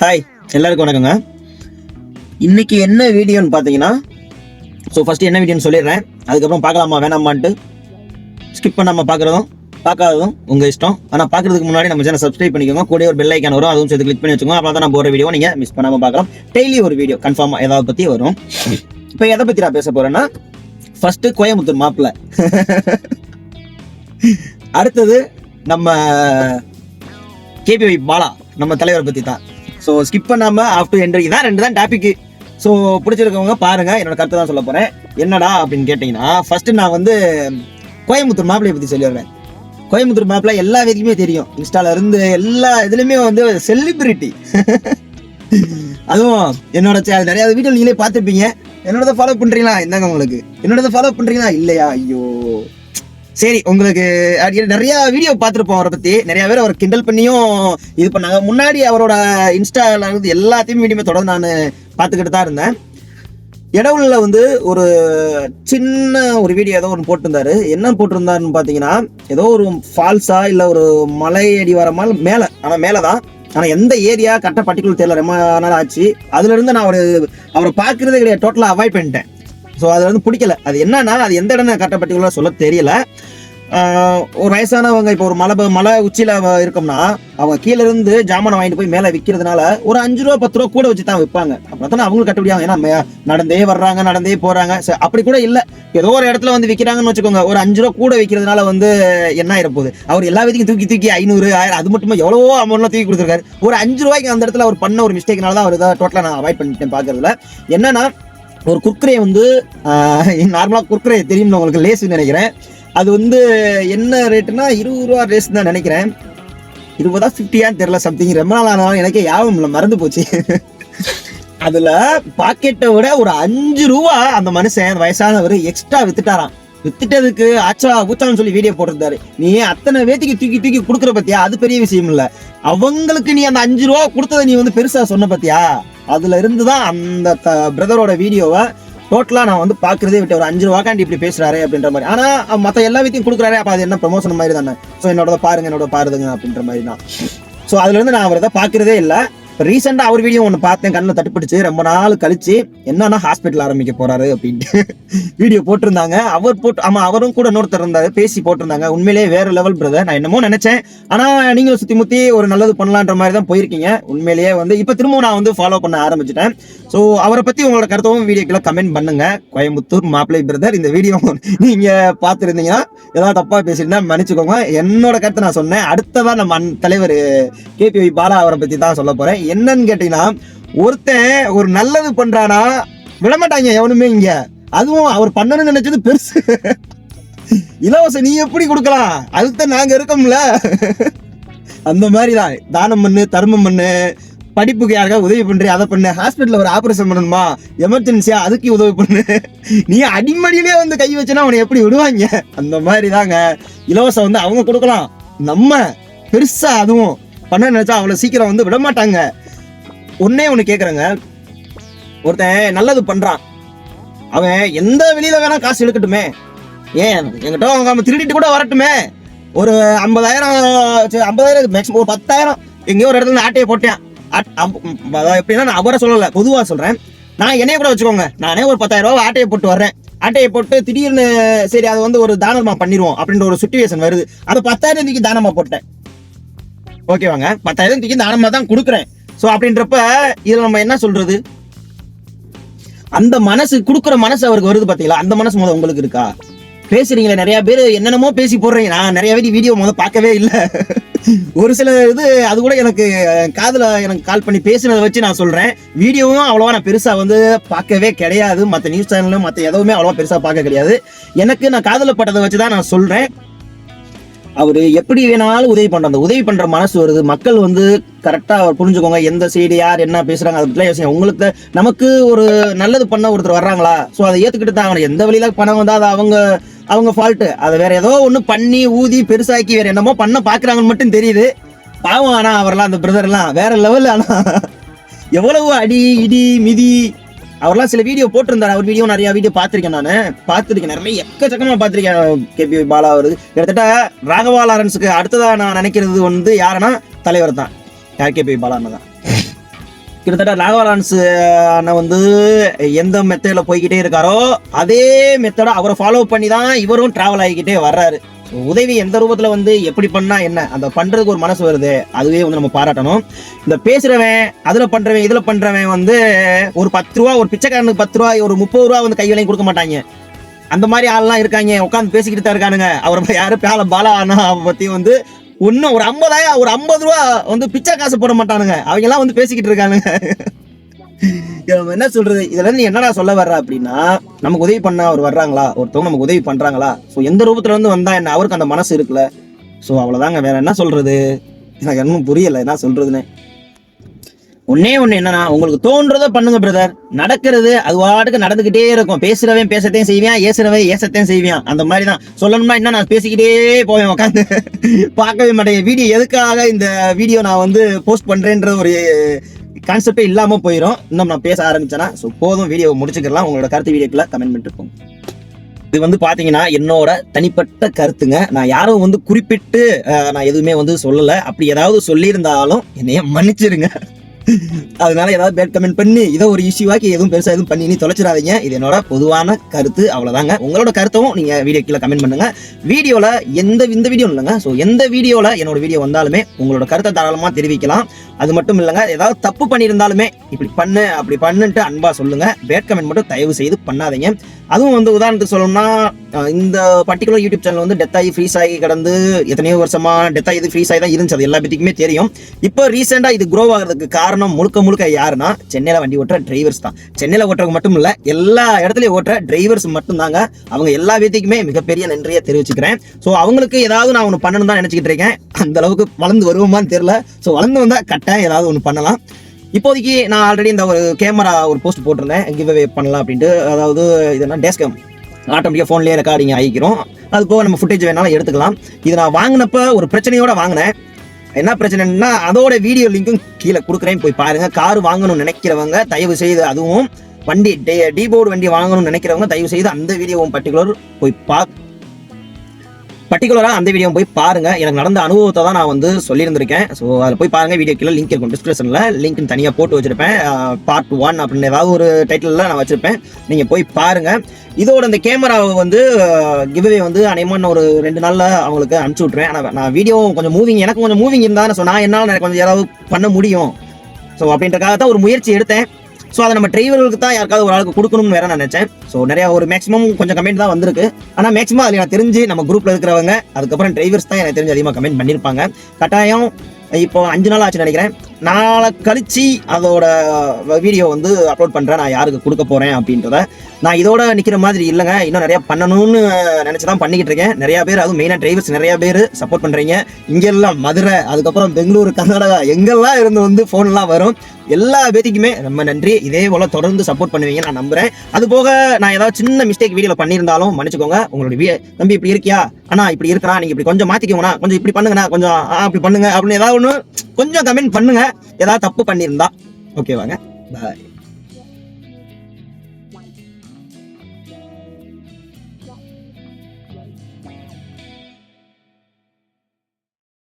Hi எல்லாருக்கும் வணக்கங்க. இன்னைக்கு என்ன வீடியோன்னு பார்த்தீங்கன்னா ஸோ ஃபஸ்ட்டு என்ன வீடியோன்னு சொல்லிடுறேன். அதுக்கப்புறம் பார்க்கலாமா வேணாமான்ட்டு ஸ்கிப் பண்ணாமல் பார்க்குறதும் பார்க்காததும் உங்கள் இஷ்டம். ஆனால் பார்க்குறதுக்கு முன்னாடி நம்ம சேனல் சப்ஸ்கிரைப் பண்ணிக்கோங்க. கூட ஒரு பெல் ஐக்கான் வரும் அதுவும் சேர்த்து கிளிக் பண்ணி வச்சுக்கோங்க. அப்போ தான் நான் போகிற வீடியோ நீங்கள் மிஸ் பண்ணாமல் பார்க்கலாம். டெய்லி ஒரு வீடியோ கன்ஃபார்மாக ஏதாவது பற்றி வரும். இப்போ எதை பற்றி நான் பேச போகிறேன்னா ஃபஸ்ட்டு கோயம்புத்தூர் மாப்பிள்ள அடுத்தது நம்ம கேபிஐ பாலா நம்ம தலைவரை பற்றி தான் ஸோ ஸ்கிப் பண்ணாமல் ஆஃப் என்ட்ரி இதான் ரெண்டு தான் டாப்பிக்கு ஸோ பிடிச்சிருக்கவங்க பாருங்கள் என்னோட கருத்தை தான் சொல்ல போகிறேன் என்னடா அப்படின்னு கேட்டிங்கன்னா ஃபஸ்ட்டு நான் வந்து கோயம்புத்தூர் மாப்பிளையை பற்றி சொல்லிடுறேன் கோயம்புத்தூர் மேப்பில் எல்லா விதத்துலையுமே தெரியும். இன்ஸ்டால இருந்து எல்லா இதுலையுமே வந்து செலிபிரிட்டி அதுவும் என்னோட channel நிறைய வீடியோ நீங்களே பார்த்துருப்பீங்க. என்னோட ஃபாலோ பண்ணுறீங்களா இந்தாங்க உங்களுக்கு. என்னோட ஃபாலோ பண்ணுறீங்களா இல்லையா? ஐயோ. சரி உங்களுக்கு நிறைய வீடியோ பார்த்துருப்போம் அவரை பத்தி. நிறைய பேர் அவர் கிண்டல் பண்ணியும் இது பண்ணாங்க. முன்னாடி அவரோட இன்ஸ்டாவில் இருந்து எல்லாத்தையும் வீடியோ தொடர்ந்து நான் பார்த்துக்கிட்டு தான் இருந்தேன். இடவுல வந்து ஒரு சின்ன ஒரு வீடியோ ஏதோ ஒன்று போட்டிருந்தாரு. என்ன போட்டிருந்தாருன்னு பார்த்தீங்கன்னா ஏதோ ஒரு ஃபால்ஸா இல்லை ஒரு மலை அடி வர மாதிரி மேலே. ஆனால் மேலே தான் ஆனால் எந்த ஏரியா கரெக்டாக பர்டிகுலர் தெரியல. ரொம்ப நாள் ஆச்சு. அதுலேருந்து நான் அவர் அவரை பார்க்குறதே கிடையாது. டோட்டலாக அவாய்ட் பண்ணிட்டேன். ஸோ அது வந்து பிடிக்கல. அது என்னன்னா அது எந்த இடம் கரெக்டாக பர்டிகுலராக சொல்ல தெரியல. ஒரு வயசானவங்க இப்போ ஒரு மலை ப- மலை உச்சியில் இருக்கோம்னா அவங்க கீழே இருந்து ஜாமானை வாங்கிட்டு போய் மேலே விற்கிறதுனால ஒரு அஞ்சு ரூபா பத்து ரூபா கூட வச்சு தான் விற்பாங்க அப்புறம் தானே அவங்களுக்கு கட்டுப்படியாகும் ஏன்னா மே- நடந்தே வர்றாங்க நடந்தே போறாங்க. சரி, அப்படி கூட இல்லை. ஏதோ ஒரு இடத்துல வந்து விற்கிறாங்கன்னு வச்சுக்கோங்க ஒரு அஞ்சு ரூபா கூட விற்கிறதுனால வந்து என்ன ஆயிரப்போகுது அவர் எல்லா விதிக்கும் தூக்கி தூக்கி ஐநூறு ஆயிரம் அது மட்டும் எவ்வளவோ அமௌண்ட்லாம் தூக்கி கொடுத்துருக்காரு. ஒரு அஞ்சு ரூபாய்க்கு அந்த இடத்துல அவர் பண்ண ஒரு மிஸ்டேக்னால தான் அவர் இதை டோட்டலாக நான் அவாய்ட் பண்ணிட்டேன் பார்க்கறதுல என்னன்னா ஒரு குர்க்குரே வந்து நார்மலாக குர்க்குரே தெரியும்னு உங்களுக்கு லேஸ்ன்னு நினைக்கிறேன். அது வந்து என்ன ரேட்டுனா இருபது ரூபா ரேஸ் தான் நினைக்கிறேன். இருபதா ஃபிஃப்டியான்னு தெரில சம்திங் ரொம்ப நாள் ஆனாலும் எனக்கே யாபம் இல்லை மறந்து போச்சு. அதில் பாக்கெட்டை விட ஒரு அஞ்சு ரூபா அந்த மனுஷன் வயசானவர் எக்ஸ்ட்ரா வித்துட்டாராம். வித்துட்டதுக்கு ஆச்சா ஊச்சான்னு சொல்லி வீடியோ போட்டிருந்தாரு. நீ அத்தனை வேத்திக்கு தூக்கி தூக்கி கொடுக்குற பத்தியா? அது பெரிய விஷயம் இல்லை. அவங்களுக்கு நீ அந்த அஞ்சு ரூபா கொடுத்ததை நீ வந்து பெருசா சொன்ன பத்தியா? அதில் இருந்து தான் அந்த பிரதரோட வீடியோவை டோட்டலாக நான் வந்து பார்க்குறதே விட்டு ஒரு அஞ்சு ரூபாக்காண்டி இப்படி பேசுகிறாரு அப்படின்ற மாதிரி. ஆனால் மற்ற எல்லா வித்தையும் கொடுக்குறாரு அப்போ அது என்ன ப்ரமோஷன் மாதிரி தானே. ஸோ என்னோட பாருங்க என்னோட பாருதுங்க அப்படின்ற மாதிரி தான் ஸோ அதுலேருந்து நான் அவரை பார்க்குறதே இல்லை. ரீசெண்டாக அவர் வீடியோ ஒன்று பார்த்தேன் கண்ணில் தட்டுப்பிடிச்சு ரொம்ப நாள் கழிச்சு என்னன்னா ஹாஸ்பிட்டல் ஆரம்பிக்க போறாரு அப்படின்ட்டு வீடியோ போட்டிருந்தாங்க. அவர் போட்டு ஆமாம் அவரும் கூட இன்னொருத்தர் இருந்தார் பேசி போட்டிருந்தாங்க. உண்மையிலேயே வேற லெவல் பிரதர் நான் என்னமோ நினைச்சேன். ஆனால் நீங்களும் சுற்றி முத்தி ஒரு நல்லது பண்ணலான்ற மாதிரி தான் போயிருக்கீங்க. உண்மையிலேயே வந்து இப்போ திரும்பவும் நான் வந்து ஃபாலோ பண்ண ஆரம்பிச்சிட்டேன். ஸோ அவரை பற்றி உங்களோட கருத்தவும் வீடியோக்குள்ள கமெண்ட் பண்ணுங்க. கோயம்புத்தூர் மாப்பிள்ளை பிரதர் இந்த வீடியோ நீங்கள் பார்த்துருந்தீங்கன்னா ஏதாவது தப்பாக பேசியிருந்தா மன்னிச்சுக்கோங்க. என்னோட கருத்தை நான் சொன்னேன். அடுத்ததான் நம்ம தலைவர் கேபிஒய் பாலா அவரை பற்றி தான் சொல்ல போகிறேன் என்னன்னு கேட்டீங்கன்னா ஒருத்தன் ஒரு நல்லது பண்றானா விடமாட்டாங்க எவனுமே இங்க. அதுவும் அவர் பண்ணணும்னு நினைச்சது பெருசு. இலவசம் நீ எப்படி கொடுக்கலாம்? அதுதான் நாங்க இருக்கோம்ல. அந்த மாதிரி தான் தானம் பண்ணு தர்மம் பண்ணு படிப்புக்கு யாருக்காவது உதவி பண்ணுறியா அதை பண்ணு. ஹாஸ்பிட்டலில் ஒரு ஆப்ரேஷன் பண்ணணுமா? எமர்ஜென்சியாக அதுக்கு உதவி பண்ணு. நீ அடிமடியிலே வந்து கை வச்சனா அவனை எப்படி விடுவாங்க? அந்த மாதிரி தாங்க இலவசம் வந்து அவங்க கொடுக்கலாம். நம்ம பெருசாக அதுவும் பண்ண நினைச்சா அவ்வளோ சீக்கிரம் வந்து விட மாட்டாங்க ஒன்னே ஒன்று கேட்குறேங்க ஒருத்தன் நல்லது பண்றான். அவன் எந்த வெளியில வேணா காசு எடுக்கட்டுமே. ஏன்? என்கிட்ட அவங்க திருடிட்டு கூட வரட்டுமே. ஒரு ஐம்பதாயிரம் சரி, ஐம்பதாயிரம் மேக்ஸிமம் ஒரு பத்தாயிரம் எங்கேயோ ஒரு இடத்துல ஆட்டையை போட்டேன். எப்படின்னா நான் அவரை சொல்லலை பொதுவாக சொல்றேன். நான் என்னைய கூட வச்சுக்கோங்க. நானே ஒரு பத்தாயிரம் ரூபா ஆட்டையை போட்டு வர்றேன். ஆட்டையை போட்டு திடீர்னு சரி அது வந்து ஒரு தானமா பண்ணிடுவோம் அப்படின்ற ஒரு சுச்சுவேஷன் வருது. அந்த பத்தாயிரம் தூக்கி தானமா போட்டேன். ஓகேவாங்க பத்தாயிரம் தூக்கி தானமா தான் கொடுக்குறேன். ஸோ அப்படின்றப்ப இதில் நம்ம என்ன சொல்றது? அந்த மனசு கொடுக்குற மனசு அவருக்கு வருது பார்த்தீங்களா அந்த மனசு முதல் உங்களுக்கு இருக்கா? பேசுறீங்களே நிறைய பேர் என்னென்னமோ பேசி போடுறீங்க. நான் நிறைய பேர் வீடியோ முதல் பார்க்கவே இல்லை. ஒரு சில இது அது கூட எனக்கு காதில் எனக்கு கால் பண்ணி பேசுனதை வச்சு நான் சொல்கிறேன் வீடியோவும் அவ்வளவா நான் பெருசாக வந்து பார்க்கவே கிடையாது. மற்ற நியூஸ் சேனலும் மற்ற எதுவுமே அவ்வளோவா பெருசாக பார்க்க கிடையாது. எனக்கு நான் காதுல பட்டதை வச்சு தான் நான் சொல்கிறேன் அவர் எப்படி வேணாலும் உதவி பண்ற அந்த உதவி பண்ணுற மனசு வருது. மக்கள் வந்து கரெக்டாக அவர் புரிஞ்சுக்கோங்க. எந்த சைடு யார் என்ன பேசுறாங்க அதை பற்றிலாம் யோசிங்க. உங்களுக்கு நமக்கு ஒரு நல்லது பண்ண ஒருத்தர் வர்றாங்களா? ஸோ அதை ஏற்றுக்கிட்டு தான் ஆகணும். எந்த வழியில் பணம் வந்தால் அது அவங்க அவங்க ஃபால்ட்டு அதை வேற ஏதோ ஒன்று பண்ணி ஊதி பெருசாக்கி வேற என்னமோ பண்ண பார்க்குறாங்கன்னு மட்டும் தெரியுது. பாவம் ஆனால் அவரெல்லாம் அந்த பிரதர்லாம் வேறு வேற லெவல் ஆனா எவ்வளவு அடி இடி மிதி அவர்லாம் சில வீடியோ போட்டிருந்தாரு. அவர் வீடியோ நிறைய வீடியோ பார்த்துருக்கேன் நான். பார்த்துருக்கேன். நிறைய எக்கச்சக்கமா பார்த்துருக்கேன். கேபி பாலா அவரு. கிட்டத்தட்ட ராகவா லாரன்ஸுக்கு அடுத்ததாக நான் நினைக்கிறது வந்து யாருன்னா தலைவர் தான். யார் கேபி பாலா தான். கிட்டத்தட்ட ராகவலான்ஸ் அண்ணன் வந்து எந்த மெத்தடில் போய்கிட்டே இருக்காரோ அதே மெத்தடை அவரை ஃபாலோ பண்ணி தான் இவரும் ட்ராவல் ஆகிக்கிட்டே வர்றாரு. உதவி எந்த ரூபத்தில் வந்து எப்படி பண்ணால் என்ன அந்த பண்ணுறதுக்கு ஒரு மனசு வருது அதுவே வந்து நம்ம பாராட்டணும். இந்த பேசுகிறவன் அதில் பண்ணுறவன் இதில் பண்ணுறவன் வந்து ஒரு பத்து ரூபா ஒரு பிச்சைக்காரனுக்கு பத்து ரூபா ஒரு முப்பது ரூபா வந்து கைவிலையும் கொடுக்க மாட்டாங்க. அந்த மாதிரி ஆள்லாம் இருக்காங்க உட்காந்து பேசிக்கிட்டு தான் இருக்கானுங்க. அவர் யாரும் பேல பாலா அண்ணா பற்றி வந்து இன்னும் ஒரு ஐம்பதாயிரம் ஒரு ஐம்பது ரூபா வந்து பிச்சை காசு போட மாட்டானுங்க. அவங்க எல்லாம் வந்து பேசிக்கிட்டு இருக்கானுங்க. நம்ம என்ன சொல்றது? இதுல நீ என்னடா சொல்ல வர்ற அப்படின்னா நமக்கு உதவி பண்ண அவர் வர்றாங்களா? ஒருத்தவங்க நமக்கு உதவி பண்றாங்களா? ஸோ எந்த ரூபத்துல இருந்து வந்தா என்ன? அவருக்கு அந்த மனசு இருக்குல்ல. ஸோ அவ்வளவுதாங்க. வேற என்ன சொல்றது? எனக்கு இன்னும் புரியல. என்ன சொல்றதுன்னு. ஒன்னே ஒண்ணு என்னன்னா உங்களுக்கு தோன்றதை பண்ணுங்க பிரதர் நடக்கிறது அது வாட்டுக்கு நடந்துகிட்டே இருக்கும். பேசுறவன் பேசத்தையும் செய்வேன் ஏசுறவன் ஏசத்தையும் செய்வேன். அந்த மாதிரி தான் சொல்லணும்னா என்ன நான் பேசிக்கிட்டே போவேன் உட்காந்து பார்க்கவே மாட்டேன். வீடியோ எதுக்காக இந்த வீடியோ நான் வந்து போஸ்ட் பண்றேன்ற ஒரு கான்செப்டே இல்லாம போயிடும் இன்னும் நான் பேச ஆரம்பிச்சேன்னா ஸோ போதும் வீடியோ முடிச்சுக்கலாம் உங்களோட கருத்து வீடியோக்குள்ள கமெண்ட் பண்ணிட்டு இது வந்து பார்த்தீங்கன்னா என்னோட தனிப்பட்ட கருத்துங்க. நான் யாரும் வந்து குறிப்பிட்டு நான் எதுவுமே வந்து சொல்லலை. அப்படி ஏதாவது சொல்லியிருந்தாலும் என்னைய மன்னிச்சிருங்க. அதனால ஏதாவது பேட் கமெண்ட் பண்ணி இதை ஒரு இஷ்யூவாக்கி எதுவும் பெருசாக எதுவும் பண்ணி நீ தொலைச்சிடாதீங்க. இது என்னோட பொதுவான கருத்து அவ்வளோதாங்க உங்களோட கருத்தும் நீங்கள் வீடியோ கீழே கமெண்ட் பண்ணுங்க. வீடியோவில் எந்த இந்த வீடியோ இல்லைங்க. ஸோ எந்த வீடியோவில் என்னோட வீடியோ வந்தாலுமே உங்களோட கருத்தை தாராளமாக தெரிவிக்கலாம். அது மட்டும் இல்லைங்க ஏதாவது தப்பு பண்ணியிருந்தாலுமே இப்படி பண்ணு அப்படி பண்ணுன்ட்டு அன்பாக சொல்லுங்கள் பேட் கமெண்ட் மட்டும் தயவு செய்து பண்ணாதீங்க. அதுவும் வந்து உதாரணத்துக்கு சொல்லணும்னா இந்த பர்டிகுலர் யூடியூப் சேனல் வந்து டெத் ஆகி ஃப்ரீஸ் ஆகி கடந்து எத்தனையோ வருஷமா டெத் ஆகி ஃப்ரீஸ் ஆகி தான் இருந்துச்சு. அது எல்லா பேத்துக்குமே தெரியும். இப்போ ரீசெண்டாக இது க்ரோ ஆகிறதுக்கு காரணம் முழுக்க முழுக்க யாருன்னா சென்னையில் வண்டி ஓட்டுற டிரைவர்ஸ் தான். சென்னையில் ஓட்டுறவங்க மட்டும் இல்லை எல்லா இடத்துலையும் ஓட்டுற டிரைவர்ஸ் மட்டும்தாங்க. அவங்க எல்லா வீட்டுக்குமே மிகப்பெரிய நன்றியை தெரிவிச்சுக்கிறேன். ஸோ அவங்களுக்கு ஏதாவது நான் ஒன்று பண்ணணும் தான் நினச்சிக்கிட்டு இருக்கேன். அந்த அளவுக்கு வளர்ந்து வருவோமான்னு தெரியல. ஸோ வளர்ந்து வந்தால் கட்டாயம் ஏதாவது ஒன்று பண்ணலாம். இப்போதைக்கு நான் ஆல்ரெடி இந்த ஒரு கேமரா ஒரு போஸ்ட் போட்டிருந்தேன். கிவ் அவே பண்ணலாம் அப்படின்ட்டு. அதாவது இது என்ன? டேஸ்கம் ஆட்டோமேட்டிக்காக ஃபோன்லேயே ரெக்கார்டிங் ஆகிக்கிறோம். அது போக நம்ம ஃபுட்டேஜ் வேணாலும் எடுத்துக்கலாம். இது நான் வாங்கினப்ப ஒரு பிரச்சனையோட வாங்கினேன். என்ன பிரச்சனைன்னா அதோட வீடியோ லிங்க்கும் கீழே கொடுக்குறேன். போய் பாருங்க. கார் வாங்கணும்னு நினைக்கிறவங்க தயவு செய்து அதுவும் வண்டி டி போர்டு வண்டி வாங்கணும்னு நினைக்கிறவங்க தயவு செய்து அந்த வீடியோவும் பர்டிகுலர் போய் பார்க்க பர்டிகுலராக அந்த வீடியோ போய் பாருங்க. எனக்கு நடந்த அனுபவத்தை தான் நான் வந்து சொல்லியிருந்திருக்கேன். ஸோ அதில் போய் பாருங்க வீடியோ கீழே லிங்க் இருக்கும். டிஸ்கிரிப்ஷனில் லிங்க் தனியாக போட்டு வச்சிருப்பேன். பார்ட் ஒன் அப்படின்னு ஏதாவது ஒரு டைட்டிலில் நான் வச்சிருப்பேன். நீங்கள் போய் பாருங்க. இதோட இந்த கேமராவை வந்து கிவ்வே வந்து அனைமான ஒரு ரெண்டு நாளில் அவங்களுக்கு அனுப்பிச்சி விட்ருவேன் ஆனால் நான் வீடியோ கொஞ்சம் மூவிங் எனக்கு கொஞ்சம் மூவிங் இருந்தால் ஸோ நான் என்னால் எனக்கு கொஞ்சம் ஏதாவது பண்ண முடியும். ஸோ அப்படின்றக்காக தான் ஒரு முயற்சி எடுத்தேன். ஸோ அதை நம்ம டிரைவர்களுக்கு தான் யாருக்காவது ஒரு ஆளுக்கு கொடுக்கணும்னு வேற நான் நினைச்சேன். ஸோ நிறைய ஒரு மேக்ஸிமம் கொஞ்சம் கமெண்ட் தான் வந்திருக்கு. ஆனால் மேக்ஸிமம் அதில் நான் தெரிஞ்சு நம்ம குரூப்பில் இருக்கிறவங்க அதுக்கப்புறம் டிரைவர்ஸ் தான் எனக்கு தெரிஞ்சு அதிகமாக கமெண்ட் பண்ணியிருப்பாங்க கட்டாயம் இப்போ அஞ்சு நாள் ஆச்சு நினைக்கிறேன். நாளை கழிச்சு அதோட வீடியோ வந்து அப்லோட் பண்றேன். நான் யாருக்கு கொடுக்க போறேன் அப்படின்றத. நான் இதோட நிற்கிற மாதிரி இல்லைங்க. இன்னும் நிறையா பண்ணணும்னு நினச்சி தான் பண்ணிக்கிட்டு இருக்கேன். நிறையா பேர் அதுவும் மெயினாக டிரைவர்ஸ் நிறையா பேர் சப்போர்ட் பண்றீங்க. இங்கெல்லாம் மதுரை அதுக்கப்புறம் பெங்களூரு கர்நாடகா எங்கெல்லாம் இருந்து வந்து ஃபோன்லாம் வரும்? எல்லா பேத்திக்குமே ரொம்ப நன்றி. இதே போல் தொடர்ந்து சப்போர்ட் பண்ணுவீங்க நான் நம்புகிறேன் அது போக நான் ஏதாவது சின்ன மிஸ்டேக் வீடியோவில் பண்ணியிருந்தாலும் மன்னிச்சுக்கோங்க. உங்களுடைய வீ- தம்பி இப்படி இருக்கியா? அண்ணா இப்படி இருக்கிறா நீங்க இப்படி கொஞ்சம் மாத்திக்கோங்கண்ணா கொஞ்சம் இப்படி பண்ணுங்கண்ணா கொஞ்சம் ஆ, அப்படி பண்ணுங்க அப்படின்னு ஏதாவது ஒன்று கொஞ்சம் கமெண்ட் பண்ணுங்க. ஏதாவது தப்பு பண்ணியிருந்தா ஓகேவாங்க பாய்